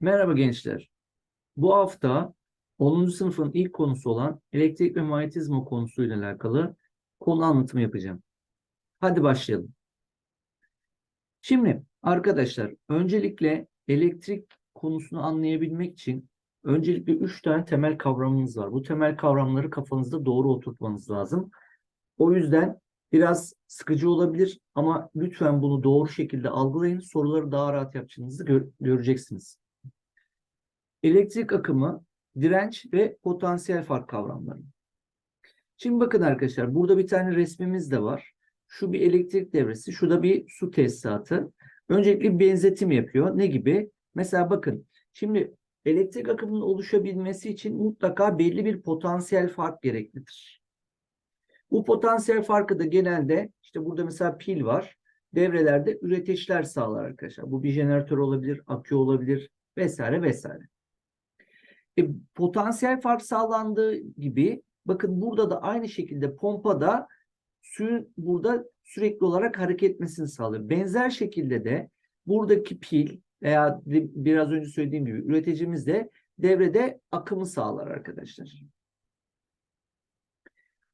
Merhaba gençler. Bu hafta 10. sınıfın ilk konusu olan elektrik ve manyetizma konusuyla alakalı konu anlatımı yapacağım. Hadi başlayalım. Şimdi arkadaşlar öncelikle elektrik konusunu anlayabilmek için öncelikle 3 tane temel kavramımız var. Bu temel kavramları kafanızda doğru oturtmanız lazım. O yüzden biraz sıkıcı olabilir ama lütfen bunu doğru şekilde algılayın. Soruları daha rahat yapacağınızı gör- göreceksiniz. Elektrik akımı, direnç ve potansiyel fark kavramları. Şimdi bakın arkadaşlar burada bir tane resmimiz de var. Şu bir elektrik devresi, şu da bir su tesisatı. Öncelikle benzetim yapıyor. Ne gibi? Mesela bakın şimdi elektrik akımının oluşabilmesi için mutlaka belli bir potansiyel fark gereklidir. Bu potansiyel farkı da genelde işte burada mesela pil var. Devrelerde üretişler sağlar arkadaşlar. Bu bir jeneratör olabilir, akü olabilir vesaire vesaire. E, potansiyel fark sağlandığı gibi bakın burada da aynı şekilde pompada suyun burada sürekli olarak hareket etmesini sağlıyor. Benzer şekilde de buradaki pil veya biraz önce söylediğim gibi üreticimiz de devrede akımı sağlar arkadaşlar.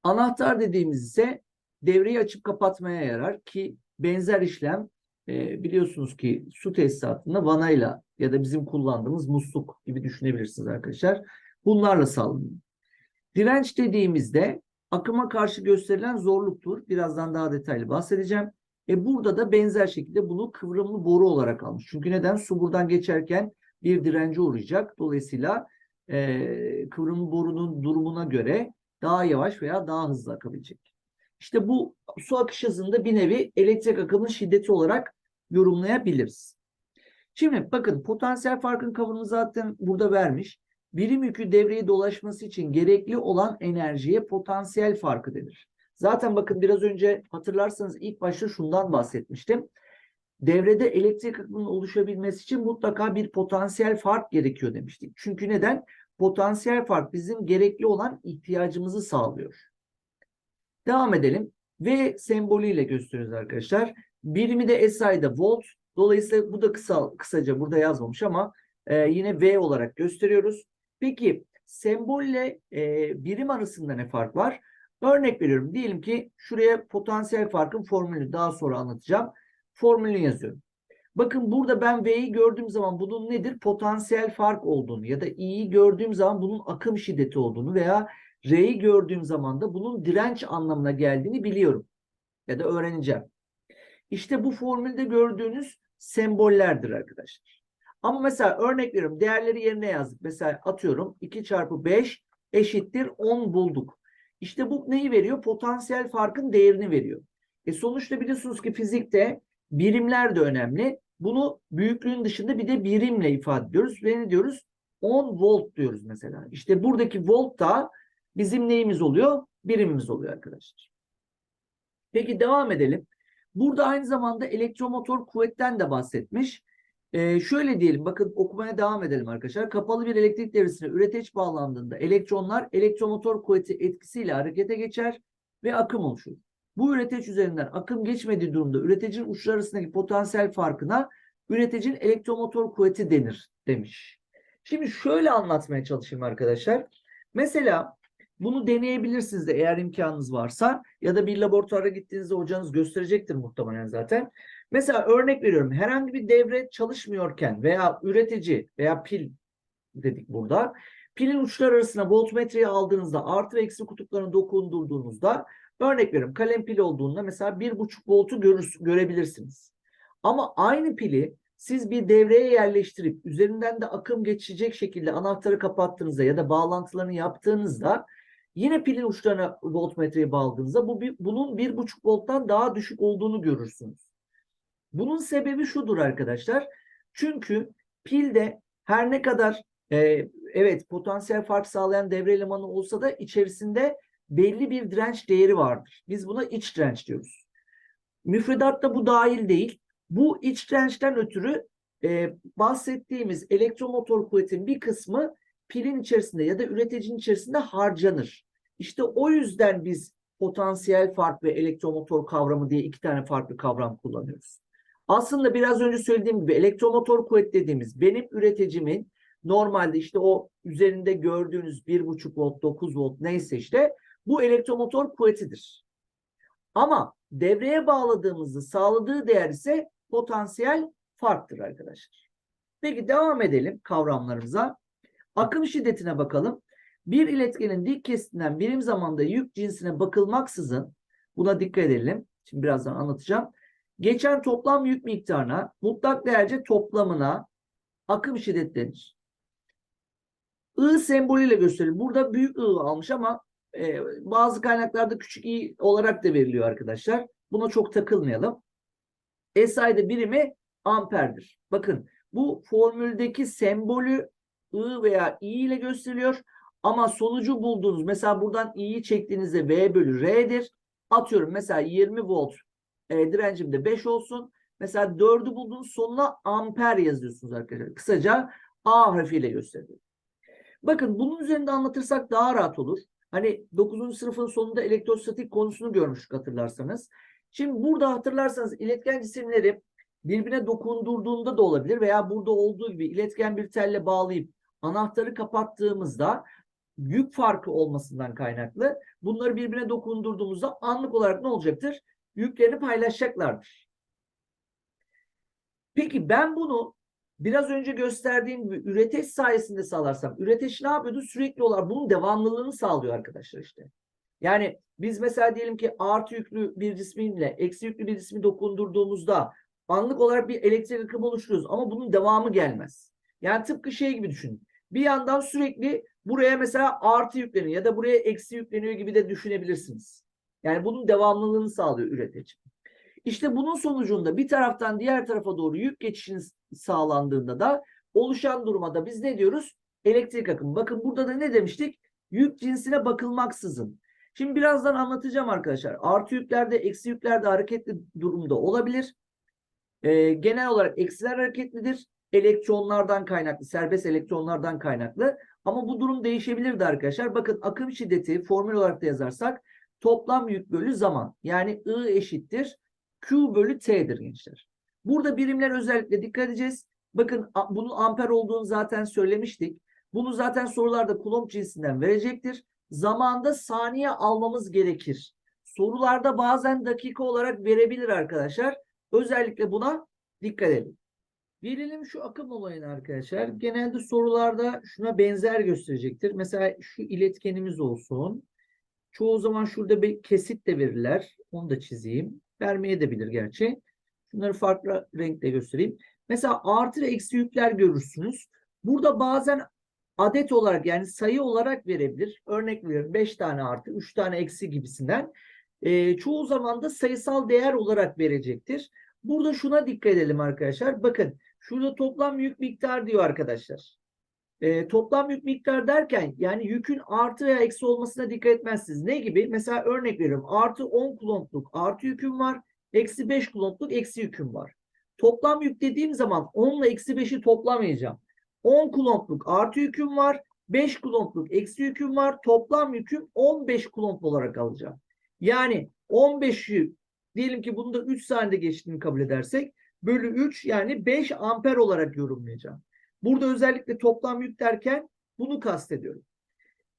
Anahtar dediğimiz ise devreyi açıp kapatmaya yarar ki benzer işlem e, biliyorsunuz ki su tesisatında vanayla ya da bizim kullandığımız musluk gibi düşünebilirsiniz arkadaşlar. Bunlarla sağlanıyor. Direnç dediğimizde akıma karşı gösterilen zorluktur. Birazdan daha detaylı bahsedeceğim. E burada da benzer şekilde bunu kıvrımlı boru olarak almış. Çünkü neden? Su buradan geçerken bir dirence uğrayacak. Dolayısıyla e, kıvrımlı borunun durumuna göre daha yavaş veya daha hızlı akabilecek. İşte bu su akış hızında bir nevi elektrik akımının şiddeti olarak yorumlayabiliriz. Şimdi bakın potansiyel farkın kavramını zaten burada vermiş. Birim yükü devreye dolaşması için gerekli olan enerjiye potansiyel farkı denir. Zaten bakın biraz önce hatırlarsanız ilk başta şundan bahsetmiştim. Devrede elektrik akımının oluşabilmesi için mutlaka bir potansiyel fark gerekiyor demiştik. Çünkü neden? Potansiyel fark bizim gerekli olan ihtiyacımızı sağlıyor. Devam edelim. V sembolüyle gösteriyoruz arkadaşlar. Birimi de SI'da volt. Dolayısıyla bu da kısa, kısaca burada yazmamış ama e, yine V olarak gösteriyoruz. Peki sembolle e, birim arasında ne fark var? Örnek veriyorum. Diyelim ki şuraya potansiyel farkın formülünü daha sonra anlatacağım. Formülünü yazıyorum. Bakın burada ben V'yi gördüğüm zaman bunun nedir? Potansiyel fark olduğunu ya da İ'yi gördüğüm zaman bunun akım şiddeti olduğunu veya R'yi gördüğüm zaman da bunun direnç anlamına geldiğini biliyorum. Ya da öğreneceğim. İşte bu formülde gördüğünüz sembollerdir arkadaşlar. Ama mesela örnek veriyorum değerleri yerine yazdık. Mesela atıyorum 2 çarpı 5 eşittir 10 bulduk. İşte bu neyi veriyor? Potansiyel farkın değerini veriyor. E sonuçta biliyorsunuz ki fizikte birimler de önemli. Bunu büyüklüğün dışında bir de birimle ifade ediyoruz. Ve ne diyoruz? 10 volt diyoruz mesela. İşte buradaki volt da bizim neyimiz oluyor? Birimimiz oluyor arkadaşlar. Peki devam edelim. Burada aynı zamanda elektromotor kuvvetten de bahsetmiş. Ee, şöyle diyelim bakın okumaya devam edelim arkadaşlar. Kapalı bir elektrik devresine üreteç bağlandığında elektronlar elektromotor kuvveti etkisiyle harekete geçer ve akım oluşur. Bu üreteç üzerinden akım geçmediği durumda üreticinin uçlar arasındaki potansiyel farkına üreticinin elektromotor kuvveti denir demiş. Şimdi şöyle anlatmaya çalışayım arkadaşlar. Mesela bunu deneyebilirsiniz de eğer imkanınız varsa ya da bir laboratuvara gittiğinizde hocanız gösterecektir muhtemelen zaten. Mesela örnek veriyorum herhangi bir devre çalışmıyorken veya üretici veya pil dedik burada. Pilin uçları arasına voltmetreyi aldığınızda artı ve eksi kutuplarına dokundurduğunuzda örnek veriyorum kalem pil olduğunda mesela 1,5 voltu görür, görebilirsiniz. Ama aynı pili siz bir devreye yerleştirip üzerinden de akım geçecek şekilde anahtarı kapattığınızda ya da bağlantılarını yaptığınızda yine pilin uçlarına voltmetreyi bağladığınızda bu bir, bunun 1,5 volttan daha düşük olduğunu görürsünüz. Bunun sebebi şudur arkadaşlar. Çünkü pilde her ne kadar e, evet potansiyel fark sağlayan devre elemanı olsa da içerisinde belli bir direnç değeri vardır. Biz buna iç direnç diyoruz. Müfredatta bu dahil değil. Bu iç dirençten ötürü e, bahsettiğimiz elektromotor kuvvetin bir kısmı pilin içerisinde ya da üreticinin içerisinde harcanır. İşte o yüzden biz potansiyel fark ve elektromotor kavramı diye iki tane farklı kavram kullanıyoruz. Aslında biraz önce söylediğim gibi elektromotor kuvvet dediğimiz benim üreticimin normalde işte o üzerinde gördüğünüz 1,5 volt, 9 volt neyse işte bu elektromotor kuvvetidir. Ama devreye bağladığımızda sağladığı değer ise potansiyel farktır arkadaşlar. Peki devam edelim kavramlarımıza. Akım şiddetine bakalım. Bir iletkenin dik kesitinden birim zamanda yük cinsine bakılmaksızın buna dikkat edelim. Şimdi birazdan anlatacağım. Geçen toplam yük miktarına mutlak değerce toplamına akım şiddet denir. I sembolüyle gösterilir. Burada büyük I almış ama e, bazı kaynaklarda küçük i olarak da veriliyor arkadaşlar. Buna çok takılmayalım. SI'de birimi amperdir. Bakın bu formüldeki sembolü I veya I ile gösteriliyor. Ama sonucu bulduğunuz mesela buradan i'yi çektiğinizde V bölü R'dir. Atıyorum mesela 20 volt e, direncim de 5 olsun. Mesela 4'ü bulduğunuz sonuna amper yazıyorsunuz arkadaşlar. Kısaca A harfiyle gösteriyor. Bakın bunun üzerinde anlatırsak daha rahat olur. Hani 9. sınıfın sonunda elektrostatik konusunu görmüştük hatırlarsanız. Şimdi burada hatırlarsanız iletken cisimleri birbirine dokundurduğunda da olabilir veya burada olduğu gibi iletken bir telle bağlayıp anahtarı kapattığımızda yük farkı olmasından kaynaklı bunları birbirine dokundurduğumuzda anlık olarak ne olacaktır? Yüklerini paylaşacaklardır. Peki ben bunu biraz önce gösterdiğim gibi üreteç sayesinde sağlarsam üreteç ne yapıyordu? Sürekli olarak bunun devamlılığını sağlıyor arkadaşlar işte. Yani biz mesela diyelim ki artı yüklü bir cisminle eksi yüklü bir cismi dokundurduğumuzda anlık olarak bir elektrik akımı oluşturuyoruz ama bunun devamı gelmez. Yani tıpkı şey gibi düşünün. Bir yandan sürekli buraya mesela artı yükleniyor ya da buraya eksi yükleniyor gibi de düşünebilirsiniz. Yani bunun devamlılığını sağlıyor üretici. İşte bunun sonucunda bir taraftan diğer tarafa doğru yük geçişinin sağlandığında da oluşan duruma biz ne diyoruz? Elektrik akımı. Bakın burada da ne demiştik? Yük cinsine bakılmaksızın. Şimdi birazdan anlatacağım arkadaşlar. Artı yüklerde, eksi yüklerde hareketli durumda olabilir. Ee, genel olarak eksiler hareketlidir. Elektronlardan kaynaklı, serbest elektronlardan kaynaklı. Ama bu durum değişebilirdi arkadaşlar. Bakın akım şiddeti formül olarak da yazarsak toplam yük bölü zaman. Yani I eşittir Q bölü T'dir gençler. Burada birimler özellikle dikkat edeceğiz. Bakın bunun amper olduğunu zaten söylemiştik. Bunu zaten sorularda kulomb cinsinden verecektir. Zamanda saniye almamız gerekir. Sorularda bazen dakika olarak verebilir arkadaşlar. Özellikle buna dikkat edin. Gelelim şu akım olayına arkadaşlar. Genelde sorularda şuna benzer gösterecektir. Mesela şu iletkenimiz olsun. Çoğu zaman şurada bir kesit de verirler. Onu da çizeyim. Vermeye de bilir gerçi. Şunları farklı renkle göstereyim. Mesela artı ve eksi yükler görürsünüz. Burada bazen adet olarak yani sayı olarak verebilir. Örnek veriyorum 5 tane artı 3 tane eksi gibisinden. E, çoğu zaman da sayısal değer olarak verecektir. Burada şuna dikkat edelim arkadaşlar. Bakın şurada toplam yük miktar diyor arkadaşlar. E, toplam yük miktar derken yani yükün artı veya eksi olmasına dikkat etmezsiniz. Ne gibi? Mesela örnek veriyorum. Artı 10 kulombluk artı yüküm var. Eksi 5 kulombluk eksi yüküm var. Toplam yük dediğim zaman 10 ile eksi 5'i toplamayacağım. 10 kulombluk artı yüküm var. 5 kulombluk eksi yüküm var. Toplam yüküm 15 kulomb olarak alacağım. Yani 15'i diyelim ki bunu da 3 saniyede geçtiğini kabul edersek bölü 3 yani 5 amper olarak yorumlayacağım. Burada özellikle toplam yük derken bunu kastediyorum.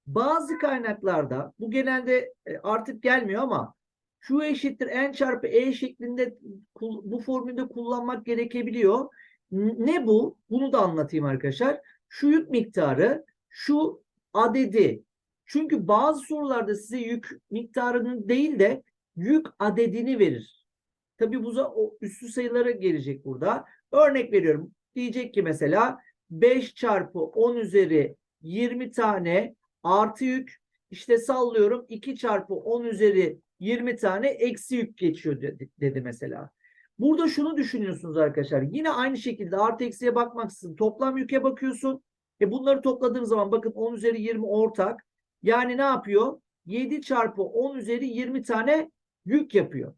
Bazı kaynaklarda bu genelde e, artık gelmiyor ama Q eşittir N çarpı E şeklinde bu formülde kullanmak gerekebiliyor. Ne bu? Bunu da anlatayım arkadaşlar. Şu yük miktarı, şu adedi. Çünkü bazı sorularda size yük miktarının değil de yük adedini verir. Tabi bu o üstü sayılara gelecek burada. Örnek veriyorum. Diyecek ki mesela 5 çarpı 10 üzeri 20 tane artı yük işte sallıyorum 2 çarpı 10 üzeri 20 tane eksi yük geçiyor dedi, dedi mesela. Burada şunu düşünüyorsunuz arkadaşlar. Yine aynı şekilde artı eksiye bakmaksızın toplam yüke bakıyorsun. E bunları topladığım zaman bakın 10 üzeri 20 ortak. Yani ne yapıyor? 7 çarpı 10 üzeri 20 tane yük yapıyor.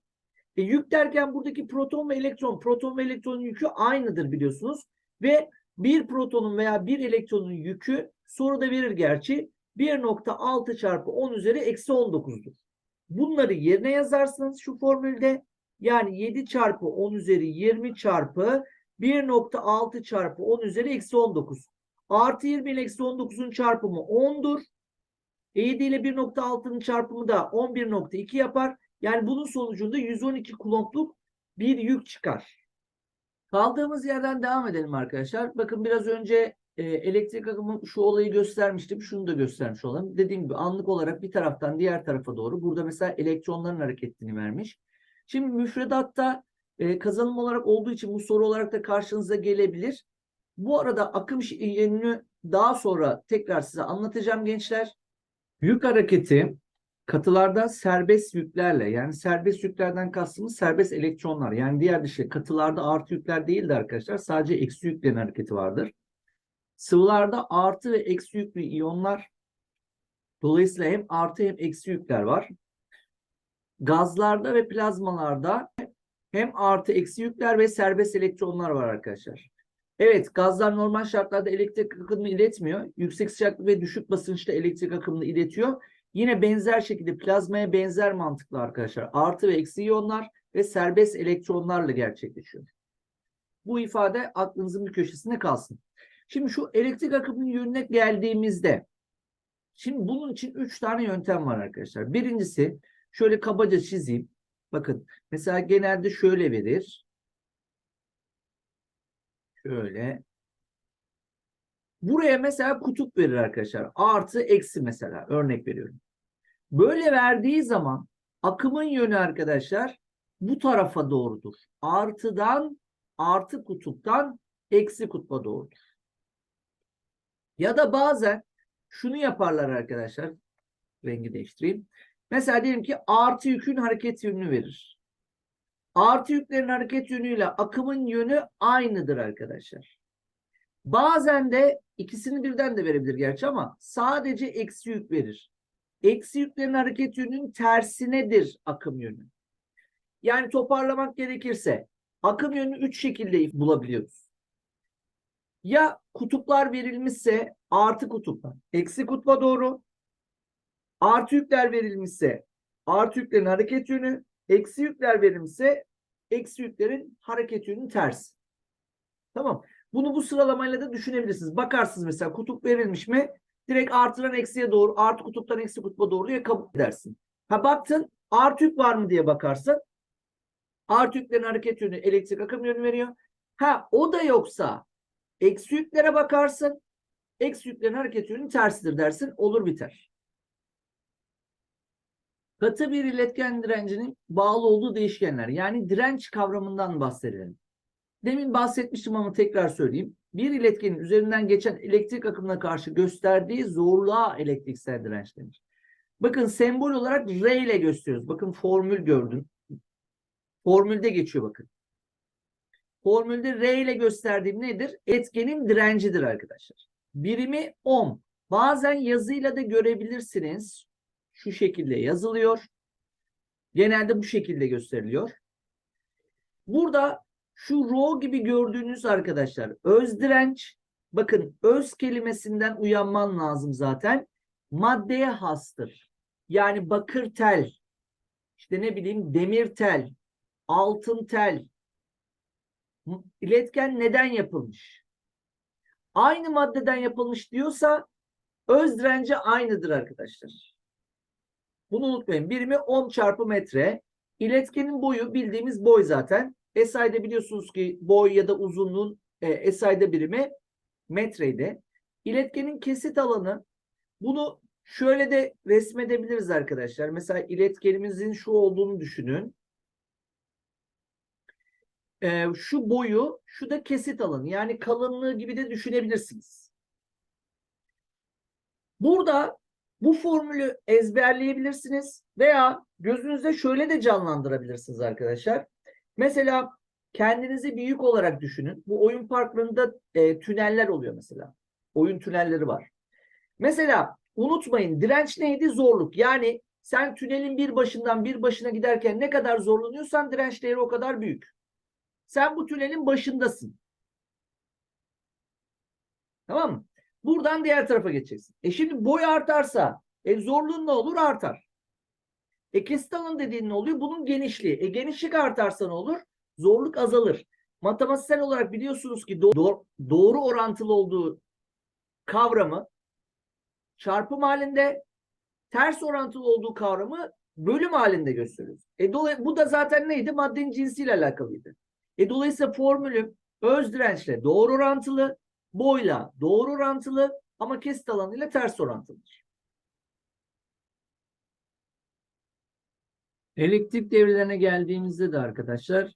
E yük derken buradaki proton ve elektron, proton ve elektronun yükü aynıdır biliyorsunuz. Ve bir protonun veya bir elektronun yükü soruda verir gerçi 1.6 çarpı 10 üzeri eksi 19'dur. Bunları yerine yazarsınız şu formülde. Yani 7 çarpı 10 üzeri 20 çarpı 1.6 çarpı 10 üzeri eksi 19. Artı 20 ile eksi 19'un çarpımı 10'dur. 7 ile 1.6'nın çarpımı da 11.2 yapar. Yani bunun sonucunda 112 kulombluk bir yük çıkar. Kaldığımız yerden devam edelim arkadaşlar. Bakın biraz önce e, elektrik akımı şu olayı göstermiştim. Şunu da göstermiş olalım. Dediğim gibi anlık olarak bir taraftan diğer tarafa doğru. Burada mesela elektronların hareketini vermiş. Şimdi müfredatta e, kazanım olarak olduğu için bu soru olarak da karşınıza gelebilir. Bu arada akım yönünü daha sonra tekrar size anlatacağım gençler. Yük hareketi katılarda serbest yüklerle yani serbest yüklerden kastımız serbest elektronlar. Yani diğer dişi katılarda artı yükler değildi arkadaşlar. Sadece eksi yüklerin hareketi vardır. Sıvılarda artı ve eksi yüklü iyonlar dolayısıyla hem artı hem eksi yükler var. Gazlarda ve plazmalarda hem artı eksi yükler ve serbest elektronlar var arkadaşlar. Evet gazlar normal şartlarda elektrik akımını iletmiyor. Yüksek sıcaklık ve düşük basınçta elektrik akımını iletiyor. Yine benzer şekilde plazmaya benzer mantıklı arkadaşlar. Artı ve eksi iyonlar ve serbest elektronlarla gerçekleşiyor. Bu ifade aklınızın bir köşesinde kalsın. Şimdi şu elektrik akımının yönüne geldiğimizde şimdi bunun için üç tane yöntem var arkadaşlar. Birincisi şöyle kabaca çizeyim. Bakın mesela genelde şöyle verir. Şöyle. Buraya mesela kutup verir arkadaşlar. Artı eksi mesela örnek veriyorum. Böyle verdiği zaman akımın yönü arkadaşlar bu tarafa doğrudur. Artıdan artı kutuptan eksi kutba doğrudur. Ya da bazen şunu yaparlar arkadaşlar. Rengi değiştireyim. Mesela diyelim ki artı yükün hareket yönünü verir. Artı yüklerin hareket yönüyle akımın yönü aynıdır arkadaşlar. Bazen de ikisini birden de verebilir gerçi ama sadece eksi yük verir. Eksi yüklerin hareket yönünün tersinedir akım yönü. Yani toparlamak gerekirse akım yönünü üç şekilde bulabiliyoruz. Ya kutuplar verilmişse artı kutuplar, eksi kutba doğru. Artı yükler verilmişse artı yüklerin hareket yönü, eksi yükler verilmişse eksi yüklerin hareket yönünün tersi. Tamam. Bunu bu sıralamayla da düşünebilirsiniz. Bakarsınız mesela kutup verilmiş mi? Direkt artıran eksiye doğru, artı kutuptan eksi kutba doğru diye kabul edersin. Ha baktın artı yük var mı diye bakarsın. Artı yüklerin hareket yönü elektrik akım yönü veriyor. Ha o da yoksa eksi yüklere bakarsın. Eksi yüklerin hareket yönünün tersidir dersin. Olur biter. Katı bir iletken direncinin bağlı olduğu değişkenler. Yani direnç kavramından bahsedelim. Demin bahsetmiştim ama tekrar söyleyeyim. Bir iletkenin üzerinden geçen elektrik akımına karşı gösterdiği zorluğa elektriksel direnç denir. Bakın sembol olarak R ile gösteriyoruz. Bakın formül gördüm. Formülde geçiyor bakın. Formülde R ile gösterdiğim nedir? Etkenin direncidir arkadaşlar. Birimi ohm. Bazen yazıyla da görebilirsiniz. Şu şekilde yazılıyor. Genelde bu şekilde gösteriliyor. Burada şu rho gibi gördüğünüz arkadaşlar öz direnç. Bakın öz kelimesinden uyanman lazım zaten. Maddeye hastır. Yani bakır tel, işte ne bileyim demir tel, altın tel. İletken neden yapılmış? Aynı maddeden yapılmış diyorsa öz direnci aynıdır arkadaşlar. Bunu unutmayın. Birimi 10 çarpı metre. İletkenin boyu bildiğimiz boy zaten. SI'de biliyorsunuz ki boy ya da uzunluğun e, SI'de birimi metreydi. İletkenin kesit alanı bunu şöyle de resmedebiliriz arkadaşlar. Mesela iletkenimizin şu olduğunu düşünün. E, şu boyu, şu da kesit alanı. Yani kalınlığı gibi de düşünebilirsiniz. Burada bu formülü ezberleyebilirsiniz veya gözünüzde şöyle de canlandırabilirsiniz arkadaşlar. Mesela kendinizi büyük olarak düşünün. Bu oyun parklarında e, tüneller oluyor mesela. Oyun tünelleri var. Mesela unutmayın direnç neydi? Zorluk. Yani sen tünelin bir başından bir başına giderken ne kadar zorlanıyorsan direnç değeri o kadar büyük. Sen bu tünelin başındasın. Tamam mı? Buradan diğer tarafa geçeceksin. E şimdi boy artarsa e zorluğun ne olur? Artar. E kesit dediğin ne oluyor? Bunun genişliği. E genişlik artarsa ne olur? Zorluk azalır. Matematiksel olarak biliyorsunuz ki do- do- doğru orantılı olduğu kavramı çarpım halinde ters orantılı olduğu kavramı bölüm halinde gösteriyoruz. E bu da zaten neydi? Maddenin cinsiyle alakalıydı. E dolayısıyla formülüm öz dirençle doğru orantılı, boyla doğru orantılı ama kesit alanıyla ters orantılıdır. Elektrik devrelerine geldiğimizde de arkadaşlar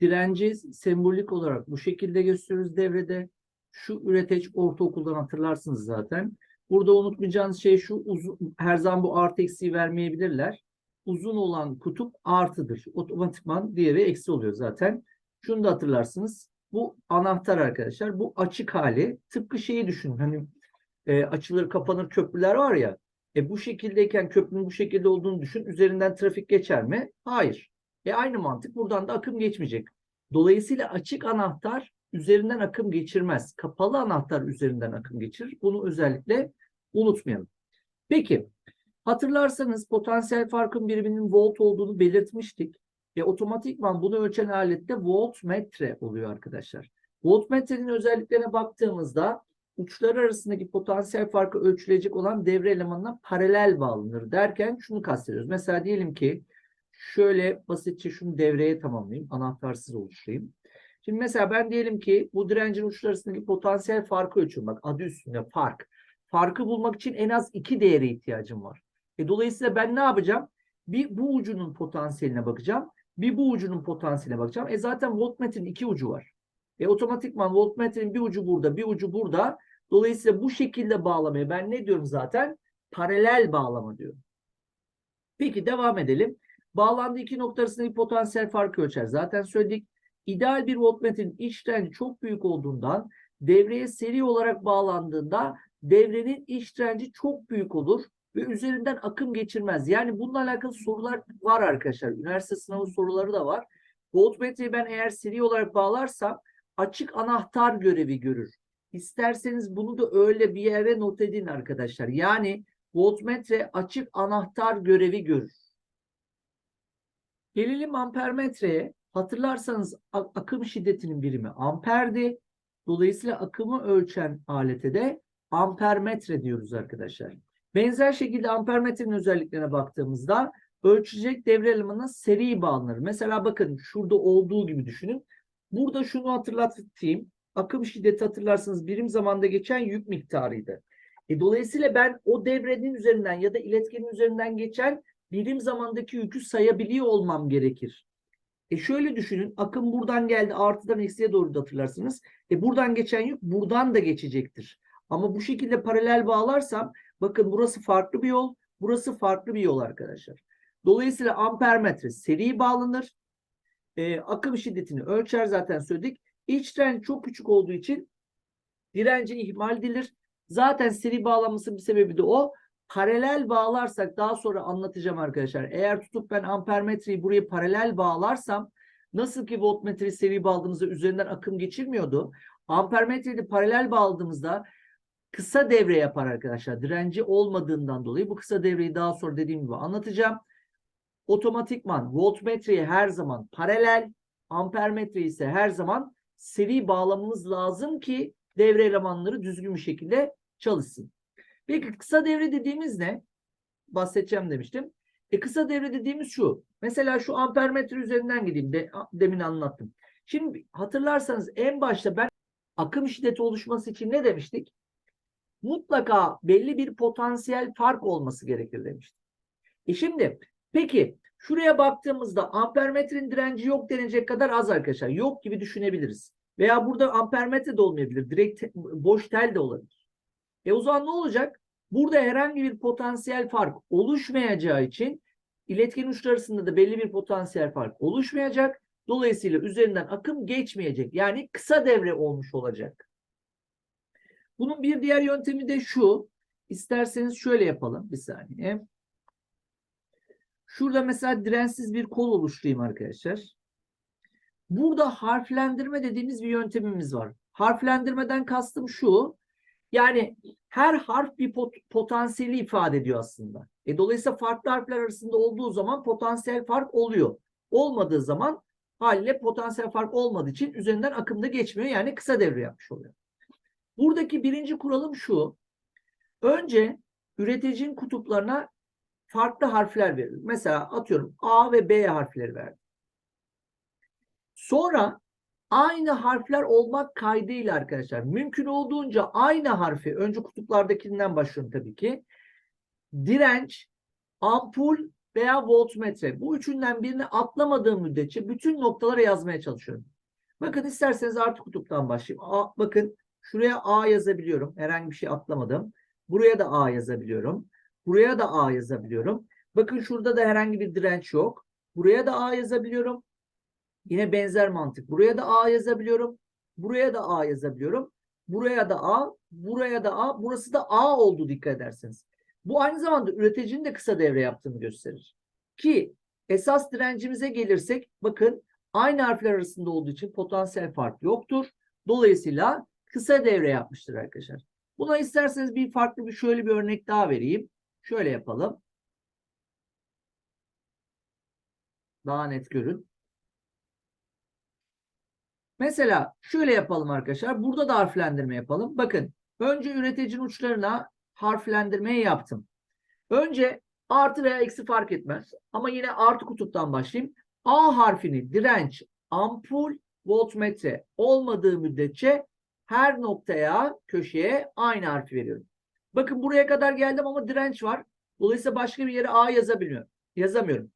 direnci sembolik olarak bu şekilde gösteriyoruz devrede. Şu üreteç ortaokuldan hatırlarsınız zaten. Burada unutmayacağınız şey şu uzun, her zaman bu artı eksiği vermeyebilirler. Uzun olan kutup artıdır. Otomatikman diğeri eksi oluyor zaten. Şunu da hatırlarsınız. Bu anahtar arkadaşlar. Bu açık hali. Tıpkı şeyi düşünün. Hani e, açılır kapanır köprüler var ya. E bu şekildeyken köprünün bu şekilde olduğunu düşün. Üzerinden trafik geçer mi? Hayır. E aynı mantık. Buradan da akım geçmeyecek. Dolayısıyla açık anahtar üzerinden akım geçirmez. Kapalı anahtar üzerinden akım geçirir. Bunu özellikle unutmayalım. Peki hatırlarsanız potansiyel farkın biriminin volt olduğunu belirtmiştik. Ve otomatikman bunu ölçen alette voltmetre oluyor arkadaşlar. Voltmetrenin özelliklerine baktığımızda uçları arasındaki potansiyel farkı ölçülecek olan devre elemanına paralel bağlanır derken şunu kastediyoruz. Mesela diyelim ki şöyle basitçe şunu devreye tamamlayayım. Anahtarsız oluşturayım. Şimdi mesela ben diyelim ki bu direncin uçları arasındaki potansiyel farkı ölçüyorum. Bak adı üstünde fark. Farkı bulmak için en az iki değere ihtiyacım var. E, dolayısıyla ben ne yapacağım? Bir bu ucunun potansiyeline bakacağım. Bir bu ucunun potansiyeline bakacağım. E zaten voltmetrenin iki ucu var. E otomatikman voltmetrenin bir ucu burada, bir ucu burada. Dolayısıyla bu şekilde bağlamaya ben ne diyorum zaten? Paralel bağlama diyorum. Peki devam edelim. Bağlandığı iki nokta arasındaki potansiyel farkı ölçer. Zaten söyledik. İdeal bir voltmetrenin iç direnci çok büyük olduğundan devreye seri olarak bağlandığında devrenin iç direnci çok büyük olur ve üzerinden akım geçirmez. Yani bununla alakalı sorular var arkadaşlar. Üniversite sınavı soruları da var. Voltmetreyi ben eğer seri olarak bağlarsam açık anahtar görevi görür. İsterseniz bunu da öyle bir yere not edin arkadaşlar. Yani voltmetre açık anahtar görevi görür. Gelelim ampermetreye. Hatırlarsanız akım şiddetinin birimi amperdi. Dolayısıyla akımı ölçen alete de ampermetre diyoruz arkadaşlar. Benzer şekilde ampermetrenin özelliklerine baktığımızda ölçecek devre elemanına seri bağlanır. Mesela bakın şurada olduğu gibi düşünün. Burada şunu hatırlatayım. Akım şiddeti hatırlarsınız birim zamanda geçen yük miktarıydı. E, dolayısıyla ben o devrenin üzerinden ya da iletkenin üzerinden geçen birim zamandaki yükü sayabiliyor olmam gerekir. E şöyle düşünün. Akım buradan geldi. Artıdan eksiye doğru da hatırlarsınız. E buradan geçen yük buradan da geçecektir. Ama bu şekilde paralel bağlarsam bakın burası farklı bir yol. Burası farklı bir yol arkadaşlar. Dolayısıyla ampermetre seri bağlanır. E, akım şiddetini ölçer zaten söyledik. İç direnç çok küçük olduğu için direnci ihmal edilir. Zaten seri bağlanmasının bir sebebi de o. Paralel bağlarsak daha sonra anlatacağım arkadaşlar. Eğer tutup ben ampermetreyi buraya paralel bağlarsam nasıl ki voltmetreyi seri bağladığımızda üzerinden akım geçirmiyordu. Ampermetreyi de paralel bağladığımızda kısa devre yapar arkadaşlar. Direnci olmadığından dolayı bu kısa devreyi daha sonra dediğim gibi anlatacağım. Otomatikman voltmetreyi her zaman paralel, ampermetre ise her zaman seri bağlamamız lazım ki devre elemanları düzgün bir şekilde çalışsın. Peki kısa devre dediğimiz ne? Bahsedeceğim demiştim. E kısa devre dediğimiz şu. Mesela şu ampermetre üzerinden gideyim. De, demin anlattım. Şimdi hatırlarsanız en başta ben akım şiddeti oluşması için ne demiştik? Mutlaka belli bir potansiyel fark olması gerekir demiştik. E şimdi peki şuraya baktığımızda ampermetrenin direnci yok denecek kadar az arkadaşlar. Yok gibi düşünebiliriz. Veya burada ampermetre de olmayabilir. Direkt boş tel de olabilir. E o zaman ne olacak? Burada herhangi bir potansiyel fark oluşmayacağı için iletken uçlar arasında da belli bir potansiyel fark oluşmayacak. Dolayısıyla üzerinden akım geçmeyecek. Yani kısa devre olmuş olacak. Bunun bir diğer yöntemi de şu. İsterseniz şöyle yapalım. Bir saniye. Şurada mesela dirensiz bir kol oluşturayım arkadaşlar. Burada harflendirme dediğimiz bir yöntemimiz var. Harflendirmeden kastım şu. Yani her harf bir pot- potansiyeli ifade ediyor aslında. E, dolayısıyla farklı harfler arasında olduğu zaman potansiyel fark oluyor. Olmadığı zaman haliyle potansiyel fark olmadığı için üzerinden akımda geçmiyor. Yani kısa devre yapmış oluyor. Buradaki birinci kuralım şu. Önce üreticinin kutuplarına farklı harfler verir. Mesela atıyorum A ve B harfleri verdim. Sonra aynı harfler olmak kaydıyla arkadaşlar mümkün olduğunca aynı harfi önce kutuplardakinden başlıyorum tabii ki. Direnç, ampul veya voltmetre. Bu üçünden birini atlamadığım müddetçe bütün noktalara yazmaya çalışıyorum. Bakın isterseniz artı kutuptan başlayayım. A, bakın şuraya A yazabiliyorum. Herhangi bir şey atlamadım. Buraya da A yazabiliyorum. Buraya da A yazabiliyorum. Bakın şurada da herhangi bir direnç yok. Buraya da A yazabiliyorum. Yine benzer mantık. Buraya da A yazabiliyorum. Buraya da A yazabiliyorum. Buraya da A, buraya da A. Burası da A oldu dikkat ederseniz. Bu aynı zamanda üreticinin de kısa devre yaptığını gösterir. Ki esas direncimize gelirsek bakın aynı harfler arasında olduğu için potansiyel fark yoktur. Dolayısıyla kısa devre yapmıştır arkadaşlar. Buna isterseniz bir farklı bir şöyle bir örnek daha vereyim. Şöyle yapalım. Daha net görün. Mesela şöyle yapalım arkadaşlar. Burada da harflendirme yapalım. Bakın önce üreticinin uçlarına harflendirmeyi yaptım. Önce artı veya eksi fark etmez. Ama yine artı kutuptan başlayayım. A harfini direnç, ampul, voltmetre olmadığı müddetçe her noktaya, köşeye aynı harfi veriyorum. Bakın buraya kadar geldim ama direnç var. Dolayısıyla başka bir yere A yazabiliyorum. Yazamıyorum.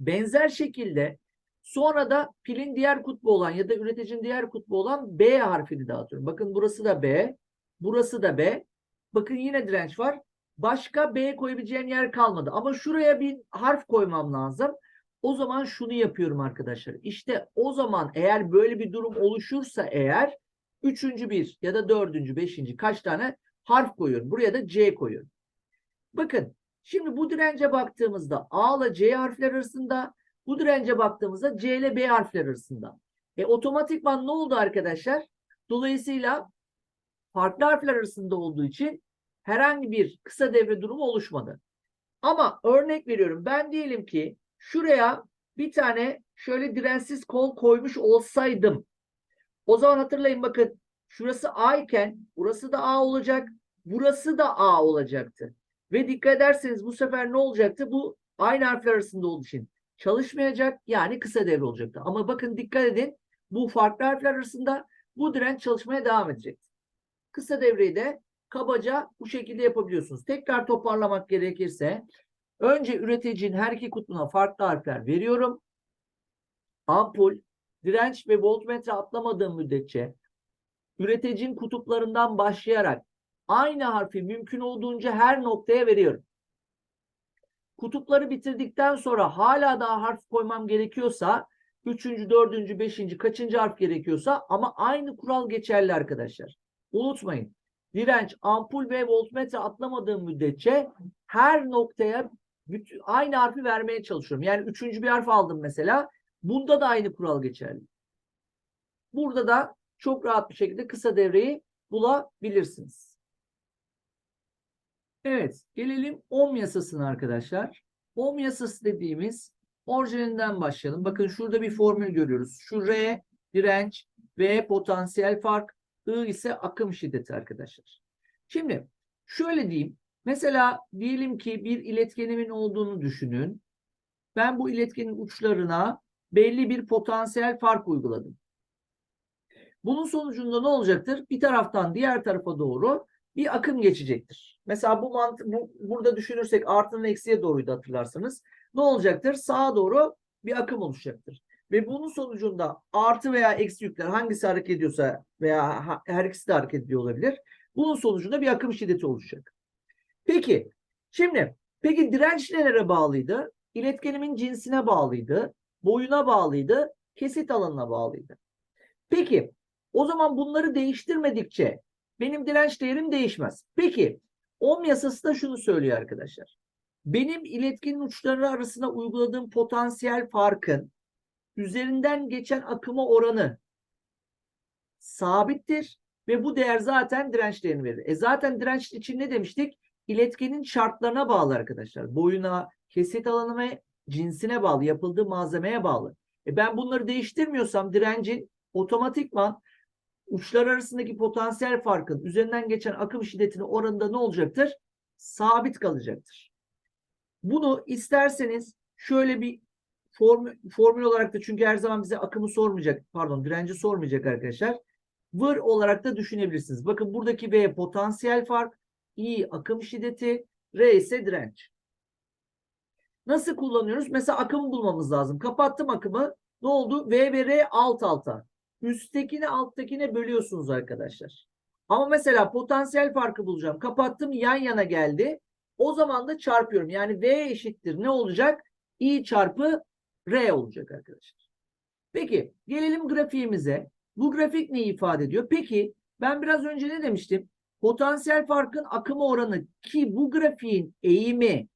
Benzer şekilde sonra da pilin diğer kutbu olan ya da üreticinin diğer kutbu olan B harfini dağıtıyorum. Bakın burası da B, burası da B. Bakın yine direnç var. Başka B koyabileceğim yer kalmadı. Ama şuraya bir harf koymam lazım. O zaman şunu yapıyorum arkadaşlar. İşte o zaman eğer böyle bir durum oluşursa eğer üçüncü bir ya da dördüncü, beşinci kaç tane harf koyuyorum. Buraya da C koyuyorum. Bakın şimdi bu dirence baktığımızda A ile C harfler arasında bu dirence baktığımızda C ile B harfler arasında. E otomatikman ne oldu arkadaşlar? Dolayısıyla farklı harfler arasında olduğu için herhangi bir kısa devre durumu oluşmadı. Ama örnek veriyorum ben diyelim ki şuraya bir tane şöyle dirensiz kol koymuş olsaydım. O zaman hatırlayın bakın şurası A iken burası da A olacak. Burası da A olacaktı. Ve dikkat ederseniz bu sefer ne olacaktı? Bu aynı harfler arasında olduğu için çalışmayacak yani kısa devre olacaktı. Ama bakın dikkat edin bu farklı harfler arasında bu direnç çalışmaya devam edecek. Kısa devreyi de kabaca bu şekilde yapabiliyorsunuz. Tekrar toparlamak gerekirse önce üreticinin her iki kutbuna farklı harfler veriyorum. Ampul, direnç ve voltmetre atlamadığım müddetçe üreticinin kutuplarından başlayarak aynı harfi mümkün olduğunca her noktaya veriyorum. Kutupları bitirdikten sonra hala daha harf koymam gerekiyorsa üçüncü, dördüncü, beşinci, kaçıncı harf gerekiyorsa ama aynı kural geçerli arkadaşlar. Unutmayın. Direnç, ampul ve voltmetre atlamadığım müddetçe her noktaya aynı harfi vermeye çalışıyorum. Yani üçüncü bir harf aldım mesela. Bunda da aynı kural geçerli. Burada da çok rahat bir şekilde kısa devreyi bulabilirsiniz. Evet, gelelim ohm yasasına arkadaşlar. Ohm yasası dediğimiz orijininden başlayalım. Bakın şurada bir formül görüyoruz. Şu R direnç, V potansiyel fark, I ise akım şiddeti arkadaşlar. Şimdi şöyle diyeyim. Mesela diyelim ki bir iletkenimin olduğunu düşünün. Ben bu iletkenin uçlarına belli bir potansiyel fark uyguladım. Bunun sonucunda ne olacaktır? Bir taraftan diğer tarafa doğru bir akım geçecektir. Mesela bu mantık bu, burada düşünürsek artının eksiye doğruydu hatırlarsanız. Ne olacaktır? Sağa doğru bir akım oluşacaktır. Ve bunun sonucunda artı veya eksi yükler hangisi hareket ediyorsa veya her ikisi de hareket ediyor olabilir. Bunun sonucunda bir akım şiddeti oluşacak. Peki şimdi peki direnç nelere bağlıydı? İletkenimin cinsine bağlıydı, boyuna bağlıydı, kesit alanına bağlıydı. Peki o zaman bunları değiştirmedikçe benim direnç değerim değişmez. Peki ohm yasası da şunu söylüyor arkadaşlar. Benim iletkinin uçları arasında uyguladığım potansiyel farkın üzerinden geçen akıma oranı sabittir. Ve bu değer zaten direnç değerini verir. E zaten direnç için ne demiştik? İletkenin şartlarına bağlı arkadaşlar. Boyuna, kesit alanı ve cinsine bağlı, yapıldığı malzemeye bağlı. E ben bunları değiştirmiyorsam direncin otomatikman uçlar arasındaki potansiyel farkın üzerinden geçen akım şiddetinin oranında ne olacaktır? Sabit kalacaktır. Bunu isterseniz şöyle bir formül, formül olarak da çünkü her zaman bize akımı sormayacak, pardon direnci sormayacak arkadaşlar. Vır olarak da düşünebilirsiniz. Bakın buradaki V potansiyel fark, I akım şiddeti, R ise direnç. Nasıl kullanıyoruz? Mesela akımı bulmamız lazım. Kapattım akımı. Ne oldu? V ve R alt alta. Üsttekini alttakine bölüyorsunuz arkadaşlar. Ama mesela potansiyel farkı bulacağım. Kapattım yan yana geldi. O zaman da çarpıyorum. Yani V eşittir ne olacak? I çarpı R olacak arkadaşlar. Peki gelelim grafiğimize. Bu grafik neyi ifade ediyor? Peki ben biraz önce ne demiştim? Potansiyel farkın akımı oranı ki bu grafiğin eğimi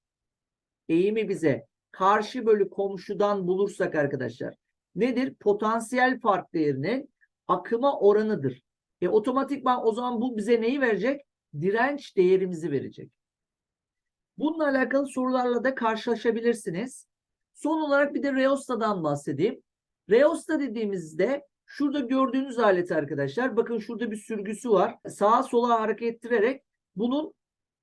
eğimi bize karşı bölü komşudan bulursak arkadaşlar nedir? Potansiyel fark değerinin akıma oranıdır. E otomatikman o zaman bu bize neyi verecek? Direnç değerimizi verecek. Bununla alakalı sorularla da karşılaşabilirsiniz. Son olarak bir de Reosta'dan bahsedeyim. Reosta dediğimizde şurada gördüğünüz alet arkadaşlar. Bakın şurada bir sürgüsü var. Sağa sola hareket ettirerek bunun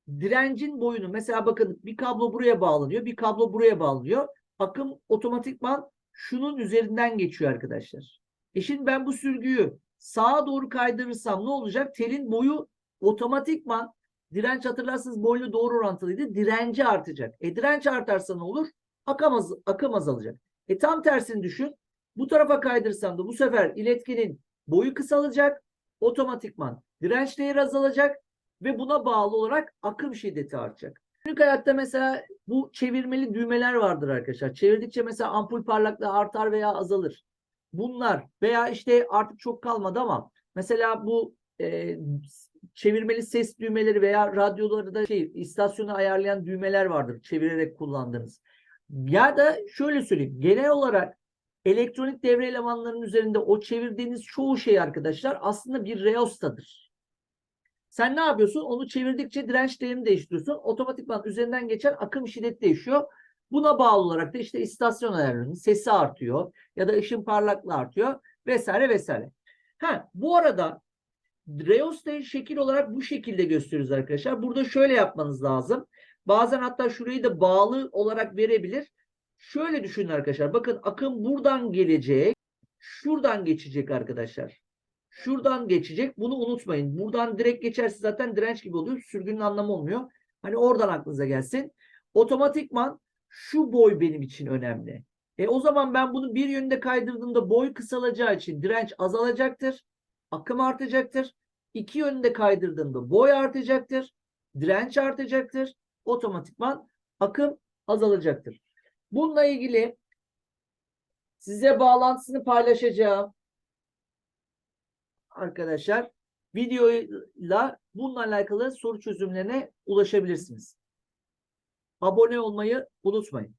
direncin boyunu mesela bakın bir kablo buraya bağlanıyor. Bir kablo buraya bağlanıyor. Akım otomatikman şunun üzerinden geçiyor arkadaşlar. E şimdi ben bu sürgüyü sağa doğru kaydırırsam ne olacak? Telin boyu otomatikman direnç hatırlarsınız boylu doğru orantılıydı. Direnci artacak. E direnç artarsa ne olur? Akım, az, akım azalacak. E tam tersini düşün. Bu tarafa kaydırsam da bu sefer iletkenin boyu kısalacak. Otomatikman direnç değeri azalacak ve buna bağlı olarak akım şiddeti artacak. Günlük hayatta mesela bu çevirmeli düğmeler vardır arkadaşlar. Çevirdikçe mesela ampul parlaklığı artar veya azalır. Bunlar veya işte artık çok kalmadı ama mesela bu e, çevirmeli ses düğmeleri veya radyoları da şey istasyonu ayarlayan düğmeler vardır çevirerek kullandığınız. Ya da şöyle söyleyeyim genel olarak elektronik devre elemanlarının üzerinde o çevirdiğiniz çoğu şey arkadaşlar aslında bir reostadır. Sen ne yapıyorsun? Onu çevirdikçe direnç değerini değiştiriyorsun. Otomatikman üzerinden geçen akım şiddeti değişiyor. Buna bağlı olarak da işte istasyon ayarlarının sesi artıyor ya da ışın parlaklığı artıyor vesaire vesaire. Ha, bu arada Reosta'yı şekil olarak bu şekilde gösteriyoruz arkadaşlar. Burada şöyle yapmanız lazım. Bazen hatta şurayı da bağlı olarak verebilir. Şöyle düşünün arkadaşlar. Bakın akım buradan gelecek. Şuradan geçecek arkadaşlar. Şuradan geçecek. Bunu unutmayın. Buradan direkt geçerse zaten direnç gibi oluyor. Sürgünün anlamı olmuyor. Hani oradan aklınıza gelsin. Otomatikman şu boy benim için önemli. E o zaman ben bunu bir yönde kaydırdığımda boy kısalacağı için direnç azalacaktır. Akım artacaktır. İki yönde kaydırdığımda boy artacaktır. Direnç artacaktır. Otomatikman akım azalacaktır. Bununla ilgili size bağlantısını paylaşacağım. Arkadaşlar videoyla bununla alakalı soru çözümlerine ulaşabilirsiniz. Abone olmayı unutmayın.